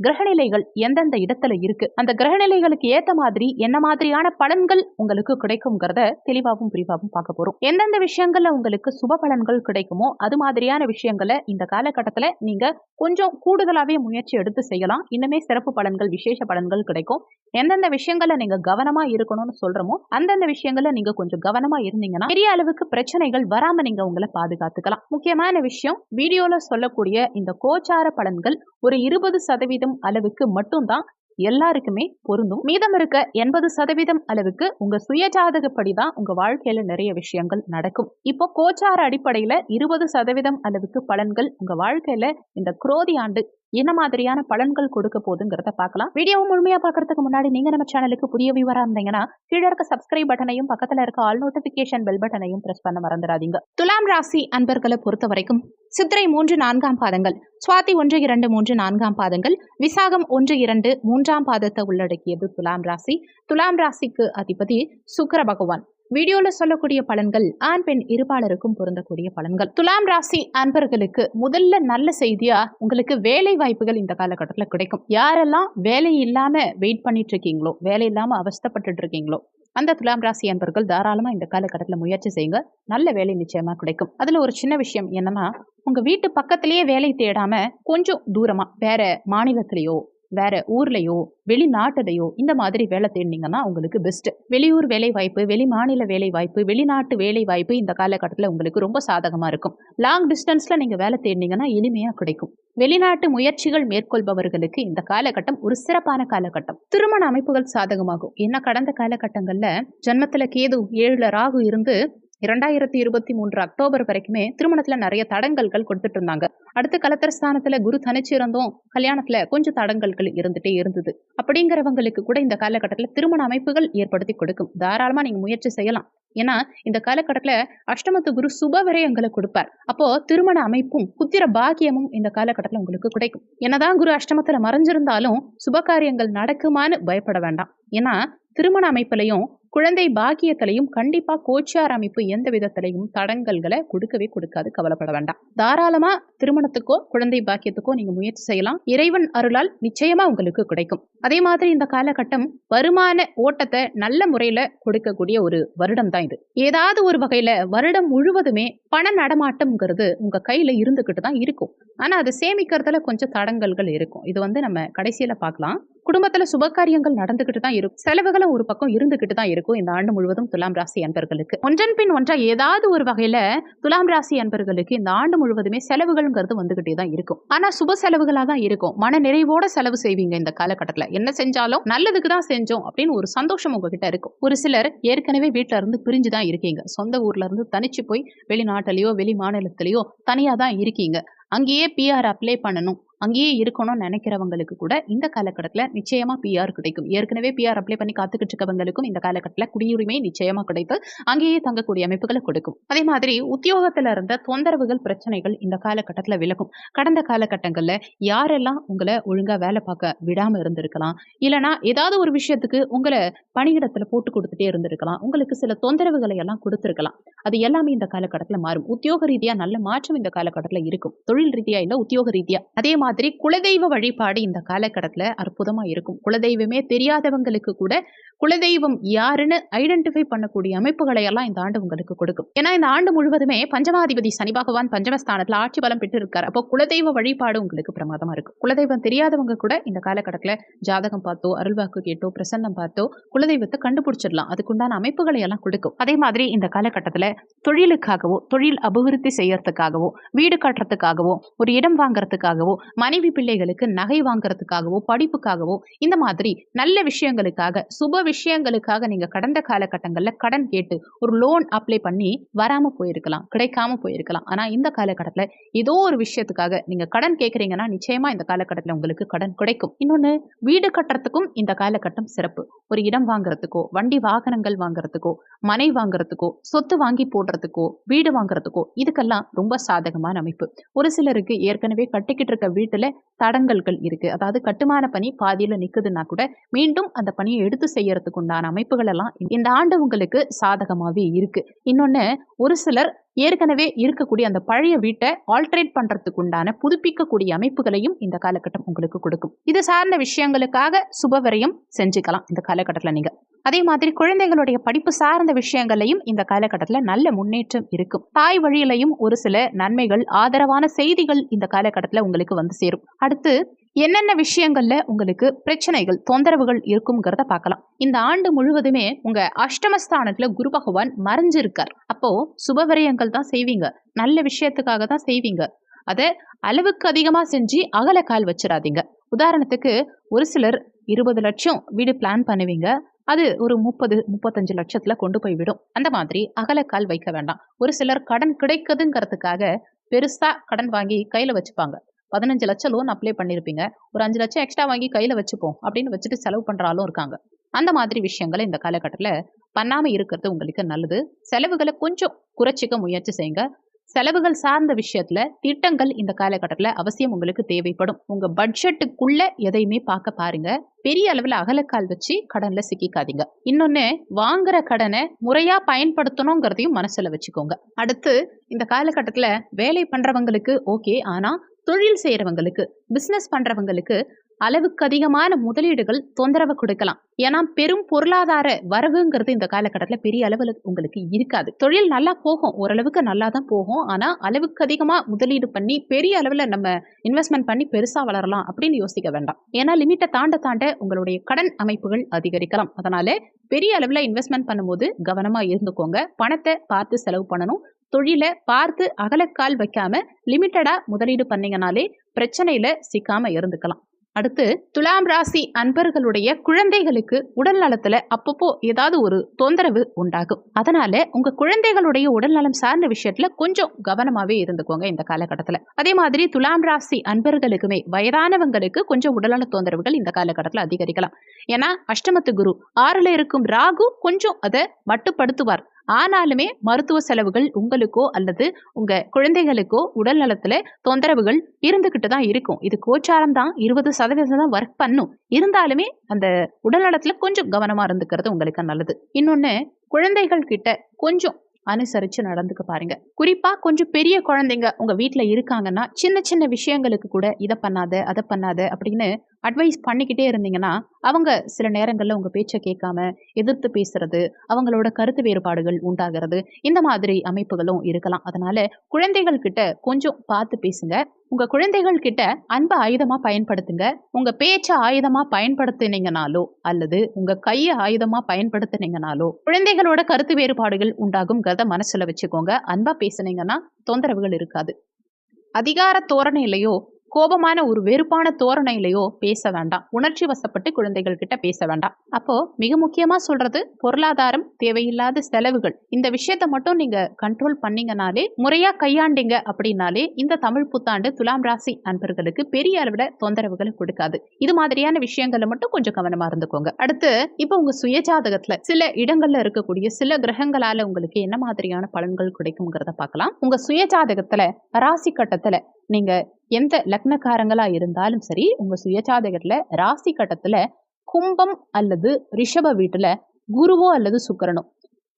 கிரகநிலைகள் எந்தெந்த இடத்துல இருக்கு? அந்த கிரகநிலைகளுக்கு ஏத்த மாதிரி என்ன மாதிரியான பலன்கள் உங்களுக்கு கிடைக்குங்கிறத தெளிவாகவும் விரிவாகவும் பார்க்க போறோம். எந்தெந்த விஷயங்கள்ல உங்களுக்கு சுப பலன்கள் கிடைக்குமோ அது மாதிரியான விஷயங்களை இந்த காலகட்டத்துல நீங்க கொஞ்சம் கூடுதலாவே முயற்சி எடுத்து செய்யலாம். இன்னுமே சிறப்பு பலன்கள் விசேஷ பலன்கள் கிடைக்கும். எந்தெந்த விஷயங்கள்ல நீங்க கவனமா இருக்கணும்னு சொல்றோமோ அந்தந்த விஷயங்கள்ல நீங்க கொஞ்சம் கவனமா இருந்தீங்கன்னா பெரிய அளவுக்கு பிரச்சனைகள் வராம நீங்க உங்களை பாதுகாத்துக்கலாம். முக்கியமான விஷயம் வீடியோல சொல்லக்கூடிய இந்த கோச்சார பலன்கள் ஒரு இருபது சதவீத சதவீதம் அளவுக்கு மட்டும்தான் எல்லாருக்குமே பொருந்தும். மீதம் இருக்க எண்பது சதவீதம் அளவுக்கு உங்க சுயஜாதகப்படி தான் உங்க வாழ்க்கையில நிறைய விஷயங்கள் நடக்கும். இப்போ கோச்சார அடிப்படையில இருபது சதவீதம் அளவுக்கு பலன்கள் உங்க வாழ்க்கையில இந்த குரோதி ஆண்டு என்ன மாதிரியான பலன்கள் கொடுக்க போகுதுங்கிறத பார்க்கலாம். வீடியோவை முழுமையா பாக்குறதுக்கு முன்னாடி நீங்க நம்ம சேனலுக்கு புதிய வியூவரா இருந்தீங்கன்னா கீழே இருக்க சப்ஸ்கிரைப் பட்டனையும் பக்கத்துல இருக்க ஆல் நோட்டிபிகேஷன் பெல் பட்டனையும் பிரஸ் பண்ண மறந்துடாதீங்க. துலாம் ராசி அன்பர்களை பொறுத்த வரைக்கும் சித்திரை மூன்று நான்காம் பாதங்கள் சுவாதி ஒன்று இரண்டு மூன்று நான்காம் பாதங்கள் விசாகம் ஒன்று இரண்டு மூன்றாம் பாதத்தை உள்ளடக்கியது துலாம் ராசி. துலாம் ராசிக்கு அதிபதி சுக்கர பகவான். வீடியோல சொல்லக்கூடிய பலன்கள் ஆண் பெண் இருபாலருக்கும் பொருந்தக்கூடிய பலன்கள். துலாம் ராசி அன்பர்களுக்கு முதல்ல நல்ல செய்தியா உங்களுக்கு வேலை வாய்ப்புகள் இந்த காலகட்டத்தில் கிடைக்கும். யாரெல்லாம் வேலை இல்லாம வெயிட் பண்ணிட்டு இருக்கீங்களோ வேலை இல்லாம அவஸ்தப்பட்டு இருக்கீங்களோ அந்த துலாம் ராசி அன்பர்கள் தாராளமா இந்த காலகட்டத்தில் முயற்சி செய்யுங்க. நல்ல வேலை நிச்சயமா கிடைக்கும். அதுல ஒரு சின்ன விஷயம் என்னன்னா உங்க வீட்டு பக்கத்திலேயே வேலை தேடாம கொஞ்சம் தூரமா வேற மாநிலத்திலேயோ வேற ஊர்லயோ வெளிநாட்டுலையோ இந்த மாதிரி வேலை தேடினீங்கன்னா உங்களுக்கு பெஸ்ட் வெளியூர் வேலை வாய்ப்பு வெளி மாநில வேலை வாய்ப்பு வெளிநாட்டு வேலை வாய்ப்பு இந்த காலகட்டத்தில் உங்களுக்கு ரொம்ப சாதகமா இருக்கும். லாங் டிஸ்டன்ஸ்ல நீங்க வேலை தேடினீங்கன்னா எளிமையா கிடைக்கும். வெளிநாட்டு முயற்சிகள் மேற்கொள்பவர்களுக்கு இந்த காலகட்டம் ஒரு சிறப்பான காலகட்டம். திருமண அமைப்புகள் சாதகமாகும். ஏன்னா கடந்த காலகட்டங்கள்ல ஜன்மத்தில் கேது ஏழுல ராகு இருந்து இரண்டாயிரத்தி இருபத்தி மூன்று அக்டோபர் வரைக்குமே திருமணத்துல நிறைய தடங்கல்கள் கொடுத்துட்டு இருந்தாங்க. அடுத்து கலத்தர ஸ்தானத்துல குரு தனிச்சு இருந்தோம் கல்யாணத்துல கொஞ்சம் தடங்கல்கள் இருந்துட்டே இருந்தது. அப்படிங்கிறவங்களுக்கு கூட இந்த காலகட்டத்துல திருமண அமைப்புகள் ஏற்படுத்தி கொடுக்கும். தாராளமா நீங்க முயற்சி செய்யலாம். ஏன்னா இந்த காலகட்டத்துல அஷ்டமத்து குரு சுப விரயங்களை கொடுப்பார். அப்போ திருமண அமைப்பும் புத்திர பாக்கியமும் இந்த காலகட்டத்துல உங்களுக்கு கிடைக்கும். என்னதான் குரு அஷ்டமத்துல மறைஞ்சிருந்தாலும் சுப காரியங்கள் நடக்குமான்னு பயப்பட வேண்டாம். ஏன்னா திருமண அமைப்புலையும் குழந்தை பாக்கியத்திலையும் கண்டிப்பா கோச்சார் அமைப்பு எந்த விதத்திலையும் தடங்கல்களை கொடுக்கவே கொடுக்காது. கவலைப்பட வேண்டாம். தாராளமா திருமணத்துக்கோ குழந்தை பாக்கியத்துக்கோ நீங்க முயற்சி செய்யலாம். இறைவன் அருளால் நிச்சயமா உங்களுக்கு கிடைக்கும். அதே மாதிரி இந்த காலகட்டம் வருமான ஓட்டத்தை நல்ல முறையில கொடுக்கக்கூடிய ஒரு வருடம் தான் இது. ஏதாவது ஒரு வகையில வருடம் முழுவதுமே பண நடமாட்டம்ங்கிறது உங்க கையில இருந்துகிட்டு தான் இருக்கும். ஆனா அதை சேமிக்கிறதுல கொஞ்சம் தடங்கல்கள் இருக்கும். இது வந்து நம்ம கடைசியில பார்க்கலாம். குடும்பத்துல சுபகாரியங்கள் நடந்துகிட்டு தான் இருக்கும். செலவுகளும் ஒரு பக்கம் இருந்துகிட்டு தான் இருக்கும் இந்த ஆண்டு முழுவதும் துலாம் ராசி அன்பர்களுக்கு. ஒன்றன் பின் ஒன்றா ஏதாவது ஒரு வகையில துலாம் ராசி அன்பர்களுக்கு இந்த ஆண்டு முழுவதுமே செலவுகள்ங்கிறது வந்துகிட்டே தான் இருக்கும். ஆனா சுப செலவுகளா தான் இருக்கும். மன நிறைவோட செலவு செய்வீங்க இந்த காலகட்டத்துல. என்ன செஞ்சாலும் நல்லதுக்கு தான் செஞ்சோம் அப்படின்னு ஒரு சந்தோஷம் உங்ககிட்ட இருக்கும். ஒரு சிலர் ஏற்கனவே வீட்டுல இருந்து பிரிஞ்சு தான் இருக்கீங்க. சொந்த ஊர்ல இருந்து தனிச்சு போய் வெளிநாட்டிலேயோ வெளி மாநிலத்திலேயோ தனியா தான் இருக்கீங்க. அங்கேயே பிஆர் அப்ளை பண்ணணும். அங்கேயே இருக்கணும்னு நினைக்கிறவங்களுக்கு கூட இந்த காலகட்டத்தில் நிச்சயமா பிஆர் கிடைக்கும். ஏற்கனவே பிஆர் அப்ளை பண்ணி காத்துக்கிட்டு இருக்கவங்களுக்கும் இந்த காலகட்டத்தில் குடியுரிமை நிச்சயமா கிடைத்து அங்கேயே தங்கக்கூடிய அமைப்புகளை கொடுக்கும். அதே மாதிரி உத்தியோகத்துல இருந்த தொந்தரவுகள் பிரச்சனைகள் இந்த காலகட்டத்தில் விலகும். கடந்த காலகட்டங்களில் யாரெல்லாம் உங்களை ஒழுங்கா வேலை பார்க்க விடாம இருந்திருக்கலாம் இல்லைனா ஏதாவது ஒரு விஷயத்துக்கு உங்களை பணியிடத்தில் போட்டு கொடுத்துட்டே இருந்திருக்கலாம் உங்களுக்கு சில தொந்தரவுகளை எல்லாம் கொடுத்துருக்கலாம். அது எல்லாமே இந்த காலகட்டத்தில் மாறும். உத்தியோக ரீதியா நல்ல மாற்றம் இந்த காலகட்டத்தில் இருக்கும். தொழில் ரீதியா இல்ல உத்தியோக ரீதியா. அதே மாதிரி குலதெய்வ வழிபாடு இந்த காலகட்டத்தில் அற்புதமா இருக்கும். குலதெய்வமே தெரியாதவங்களுக்கு கூட குலதெய்வம் யாருன்னு ஐடென்டிஃபை பண்ணக்கூடிய அமைப்புகளை எல்லாம் இந்த ஆண்டு உங்களுக்கு கொடுக்கும். ஏன்னா இந்த ஆண்டு முழுவதுமே பஞ்சமாதிபதி சனி பகவான் பஞ்சமஸ்தானத்தில் ஆட்சி பலம் பெற்று இருக்கார் அப்போ குலதெய்வ வழிபாடு உங்களுக்கு பிரமாதமா இருக்கும். குலதெய்வம் தெரியாதவங்க கூட இந்த காலகட்டத்தில் ஜாதகம் பார்த்தோ அருள்வாக்கு கேட்டோ பிரசன்னம் பார்த்தோ குலதெய்வத்தை கண்டுபிடிச்சிடலாம். அதுக்குண்டான அமைப்புகளை எல்லாம் கொடுக்கும். அதே மாதிரி இந்த காலகட்டத்தில் தொழிலுக்காகவோ தொழில் அபிவிருத்தி செய்யறதுக்காகவோ வீடு கட்டுறதுக்காகவோ ஒரு இடம் வாங்குறதுக்காகவோ மனைவி பிள்ளைகளுக்கு நகை வாங்குறதுக்காகவோ படிப்புக்காகவோ இந்த மாதிரி நல்ல விஷயங்களுக்காக சுப விஷயங்களுக்காக நீங்க கடந்த காலகட்டங்கள்ல கடன் கேட்டு ஒரு லோன் அப்ளை பண்ணி வராம போயிருக்கலாம் கிடைக்காம போயிருக்கலாம். ஆனா இந்த காலகட்டத்துல ஏதோ ஒரு விஷயத்துக்காக நீங்க கடன் கேட்குறீங்கன்னா நிச்சயமா இந்த காலகட்டத்தில் உங்களுக்கு கடன் கிடைக்கும். இன்னொன்னு வீடு கட்டுறதுக்கும் இந்த காலகட்டம் சிறப்பு. ஒரு இடம் வாங்குறதுக்கோ வண்டி வாகனங்கள் வாங்குறதுக்கோ மனை வாங்குறதுக்கோ சொத்து வாங்கி போடுறதுக்கோ வீடு வாங்குறதுக்கோ இதுக்கெல்லாம் ரொம்ப சாதகமான அமைப்பு. ஒரு சிலருக்கு ஏற்கனவே கட்டிக்கிட்டு இருக்க வீட்டுல தடங்கல்கள் இருக்கு. அதாவது கட்டுமான பணி பாதியில நிக்குதுன்னா கூட மீண்டும் அந்த பணியை எடுத்து செய்யறதுக்கு உண்டான அமைப்புகள் எல்லாம் இந்த ஆண்டு உங்களுக்கு சாதகமாவே இருக்கு. இன்னொன்னு ஒரு சிலர் ஏற்கனவே இருக்கக்கூடிய அந்த பழைய வீட்டை ஆல்ட்ரேட் பண்றதுக்கு உண்டான புதுப்பிக்கக்கூடிய அமைப்புகளையும் இந்த காலகட்டம் உங்களுக்கு கொடுக்கும். இது சார்ந்த விஷயங்களுக்காக சுபவரையும் செஞ்சுக்கலாம் இந்த காலகட்டத்தில் நீங்க. அதே மாதிரி குழந்தைகளுடைய படிப்பு சார்ந்த விஷயங்களையும் இந்த காலகட்டத்தில் நல்ல முன்னேற்றம் இருக்கும். தாய் வழியிலையும் ஒரு சில நன்மைகள் ஆதரவான செய்திகள் இந்த காலகட்டத்தில் உங்களுக்கு வந்து சேரும். அடுத்து என்னென்ன விஷயங்கள்ல உங்களுக்கு பிரச்சனைகள் தொந்தரவுகள் இருக்குங்கிறத பார்க்கலாம். இந்த ஆண்டு முழுவதுமே உங்க அஷ்டமஸ்தானத்துல குரு பகவான் மறைஞ்சிருக்கார். அப்போ சுபவிரயங்கள் தான் செய்வீங்க. நல்ல விஷயத்துக்காக தான் செய்வீங்க. அதை அளவுக்கு அதிகமாக செஞ்சு அகல கால் வச்சிடாதீங்க உதாரணத்துக்கு ஒரு சிலர் இருபது லட்சம் வீடு பிளான் பண்ணுவீங்க. அது ஒரு முப்பது முப்பத்தஞ்சு லட்சத்துல கொண்டு போய் விடும். அந்த மாதிரி அகலக்கால் வைக்க வேண்டாம். ஒரு சிலர் கடன் கிடைக்குதுங்கிறதுக்காக பெருசா கடன் வாங்கி கையில வச்சுப்பாங்க. பதினஞ்சு லட்சம் லோன் அப்ளை பண்ணியிருப்பீங்க ஒரு அஞ்சு லட்சம் எக்ஸ்ட்ரா வாங்கி கையில் வச்சுப்போம் அப்படின்னு வச்சுட்டு செலவு பண்ணுறாலும் இருக்காங்க. அந்த மாதிரி விஷயங்களை இந்த காலகட்டத்தில் பண்ணாமல் இருக்கிறது உங்களுக்கு நல்லது. செலவுகளை கொஞ்சம் குறைச்சிக்க முயற்சி செய்யுங்க. செலவுகள் சார்ந்த விஷயத்துல திட்டங்கள் இந்த காலகட்டத்தில் அவசியம் உங்களுக்கு தேவைப்படும். உங்க பட்ஜெட்டுக்குள்ள எதையுமே பார்க்க பாருங்க. பெரிய அளவில் அகலக்கால் வச்சு கடன்ல சிக்கிக்காதீங்க. இன்னொன்னு வாங்குற கடனை முறையா பயன்படுத்தணுங்கிறதையும் மனசுல வச்சுக்கோங்க. அடுத்து இந்த காலகட்டத்தில் வேலை பண்றவங்களுக்கு ஓகே ஆனா தொழில் செய்கிறவங்களுக்கு பிஸ்னஸ் பண்ணுறவங்களுக்கு அளவுக்கு அதிகமான முதலீடுகள் தொந்தரவு கொடுக்கலாம். ஏன்னா பெரும் பொருளாதார வரவுங்கிறது இந்த காலகட்டத்தில் பெரிய அளவில் உங்களுக்கு இருக்காது. தொழில் நல்லா போகும். ஓரளவுக்கு நல்லா தான் போகும். ஆனால் அளவுக்கு அதிகமாக முதலீடு பண்ணி பெரிய அளவில் நம்ம இன்வெஸ்ட்மெண்ட் பண்ணி பெருசாக வளரலாம் அப்படின்னு யோசிக்க வேண்டாம். ஏன்னா லிமிட்டை தாண்ட தாண்ட உங்களுடைய கடன் அமைப்புகள் அதிகரிக்கலாம். அதனால பெரிய அளவில் இன்வெஸ்ட்மெண்ட் பண்ணும்போது கவனமாக இருந்துக்கோங்க. பணத்தை பார்த்து செலவு பண்ணணும். தொழிலை பார்த்து அகலக்கால் வைக்காம லிமிட்டடா முதலீடு பண்ணீங்கனாலே பிரச்சனையில சிக்காம இருந்துக்கலாம். அடுத்து துலாம் ராசி அன்பர்களுடைய குழந்தைகளுக்கு உடல் நலத்துல அப்பப்போ ஏதாவது ஒரு தொந்தரவு உண்டாகும். அதனால உங்க குழந்தைகளுடைய உடல் நலம் சார்ந்த விஷயத்துல கொஞ்சம் கவனமாவே இருந்துக்கோங்க இந்த காலகட்டத்துல. அதே மாதிரி துலாம் ராசி அன்பர்களுக்குமே வயதானவங்களுக்கு கொஞ்சம் உடல்நல தொந்தரவுகள் இந்த காலகட்டத்தில் அதிகரிக்கலாம். ஏன்னா அஷ்டமத்து குரு ஆறுல இருக்கும் ராகு கொஞ்சம் அதை மட்டுப்படுத்துவார். ஆனாலுமே மருத்துவ செலவுகள் உங்களுக்கோ அல்லது உங்க குழந்தைகளுக்கோ உடல் நலத்துல தொந்தரவுகள் இருந்துகிட்டு தான் இருக்கும். இது கோச்சாரம் தான். இருபது சதவீதம் தான் ஒர்க் பண்ணும். இருந்தாலுமே அந்த உடல் நலத்துல கொஞ்சம் கவனமா இருந்துக்கிறது உங்களுக்கு நல்லது. இன்னொன்னு குழந்தைகள் கிட்ட கொஞ்சம் அனுசரித்து நடந்துக்க பாருங்க. குறிப்பாக கொஞ்சம் பெரிய குழந்தைங்க உங்கள் வீட்டில் இருக்காங்கன்னா சின்ன சின்ன விஷயங்களுக்கு கூட இதை பண்ணாத அதை பண்ணாத அப்படின்னு அட்வைஸ் பண்ணிக்கிட்டே இருந்தீங்கன்னா அவங்க சில நேரங்களில் உங்கள் பேச்சை கேட்காம எதிர்த்து பேசுறது அவங்களோட கருத்து வேறுபாடுகள் உண்டாகிறது இந்த மாதிரி அமைப்புகளும் இருக்கலாம். அதனால குழந்தைகள் கிட்ட கொஞ்சம் பார்த்து பேசுங்க. உங்கள் குழந்தைகள் கிட்ட அன்பை ஆயுதமாக பயன்படுத்துங்க. உங்கள் பேச்சை ஆயுதமாக பயன்படுத்தினீங்கனாலோ அல்லது உங்கள் கையை ஆயுதமாக பயன்படுத்தினீங்கனாலோ குழந்தைகளோட கருத்து வேறுபாடுகள் உண்டாகுங்கிறத மனசில் வச்சுக்கோங்க. அன்பாக பேசுனீங்கன்னா தொந்தரவுகள் இருக்காது. அதிகார தோரணையிலையோ கோபமான ஒரு வெறுப்பான தோரணையிலையோ பேச வேண்டாம். உணர்ச்சி வசப்பட்டு குழந்தைகள் கிட்ட பேச வேண்டாம். அப்போ மிக முக்கியமா சொல்றது பொருளாதாரம் தேவையில்லாத செலவுகள். இந்த விஷயத்த மட்டும் நீங்க கண்ட்ரோல் பண்ணீங்கனாலே முறையா கையாண்டீங்க அப்படின்னாலே இந்த தமிழ் புத்தாண்டு துலாம் ராசி அன்பர்களுக்கு பெரிய அளவுல தொந்தரவுகளை கொடுக்காது. இது மாதிரியான விஷயங்களை மட்டும் கொஞ்சம் கவனமா இருந்துக்கோங்க. அடுத்து இப்போ உங்க சுயஜாதகத்துல சில இடங்கள்ல இருக்கக்கூடிய சில கிரகங்களால உங்களுக்கு என்ன மாதிரியான பலன்கள் கிடைக்குங்கிறத பார்க்கலாம். உங்க சுயஜாதகத்துல ராசி கட்டத்துல நீங்க எந்த லக்னக்காரங்களா இருந்தாலும் சரி உங்க சுயஜாதகத்துல ராசி கட்டத்துல கும்பம் அல்லது ரிஷப வீட்டுல குருவோ அல்லது சுக்கரனோ.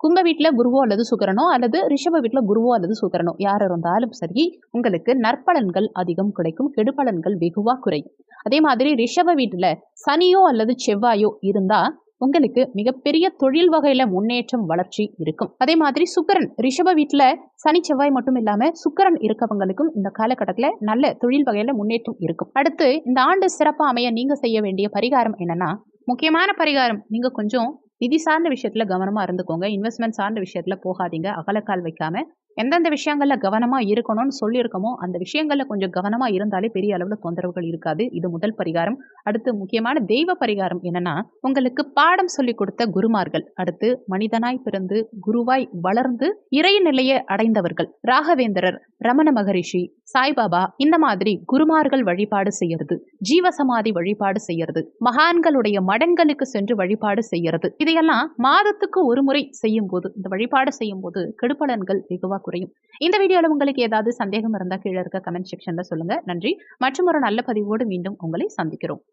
கும்ப வீட்டுல குருவோ அல்லது சுக்கரனோ அல்லது ரிஷப வீட்டுல குருவோ அல்லது சுக்கரனோ. யார் இருந்தாலும் சரி உங்களுக்கு நற்பலன்கள் அதிகம் கிடைக்கும் கெடுபலன்கள் வெகுவா குறையும். அதே மாதிரி ரிஷப வீட்டுல சனியோ அல்லது செவ்வாயோ இருந்தா உங்களுக்கு மிகப்பெரிய தொழில் வகையில முன்னேற்றம் வளர்ச்சி இருக்கும். அதே மாதிரி சுக்கரன் ரிஷப வீட்டுல சனி செவ்வாய் மட்டும் இல்லாம சுக்கரன் இருக்கவங்களுக்கும் இந்த காலகட்டத்துல நல்ல தொழில் வகையில முன்னேற்றம் இருக்கும். அடுத்து இந்த ஆண்டு சிறப்பா அமைய நீங்க செய்ய வேண்டிய பரிகாரம் என்னன்னா முக்கியமான பரிகாரம். நீங்க கொஞ்சம் நிதி சார்ந்த விஷயத்துல கவனமா இருந்துக்கோங்க. இன்வெஸ்ட்மெண்ட் சார்ந்த விஷயத்துல போகாதீங்க. அகலக்கால் வைக்காம எந்தெந்த விஷயங்களில் கவனமா இருக்கணும்னு சொல்லியிருக்கோமோ அந்த விஷயங்களில் கொஞ்சம் கவனமா இருந்தாலே பெரிய அளவில் தொந்தரவுகள் இருக்காது. இது முதல் பரிகாரம். அடுத்து முக்கியமான தெய்வ பரிகாரம் என்னன்னா உங்களுக்கு பாடம் சொல்லி கொடுத்த குருமார்கள். அடுத்து மனிதனாய் பிறந்து குருவாய் வளர்ந்து இறை நிலையை அடைந்தவர்கள். ராகவேந்திரர் ரமண மகரிஷி சாய்பாபா இந்த மாதிரி குருமார்கள் வழிபாடு செய்யறது ஜீவசமாதி வழிபாடு செய்யறது மகான்களுடைய மடங்களுக்கு சென்று வழிபாடு செய்யறது இதையெல்லாம் மாதத்துக்கு ஒரு முறை செய்யும் போது இந்த வழிபாடு செய்யும் போது கெடுபலன்கள் வெகுவா குறையும். இந்த வீடியோல உங்களுக்கு ஏதாவது சந்தேகம் இருந்தா கீழே இருக்க கமெண்ட் செக்ஷன்ல சொல்லுங்க. நன்றி. மற்றும் ஒரு நல்ல பதிவோடு மீண்டும் உங்களை சந்திக்கிறோம்.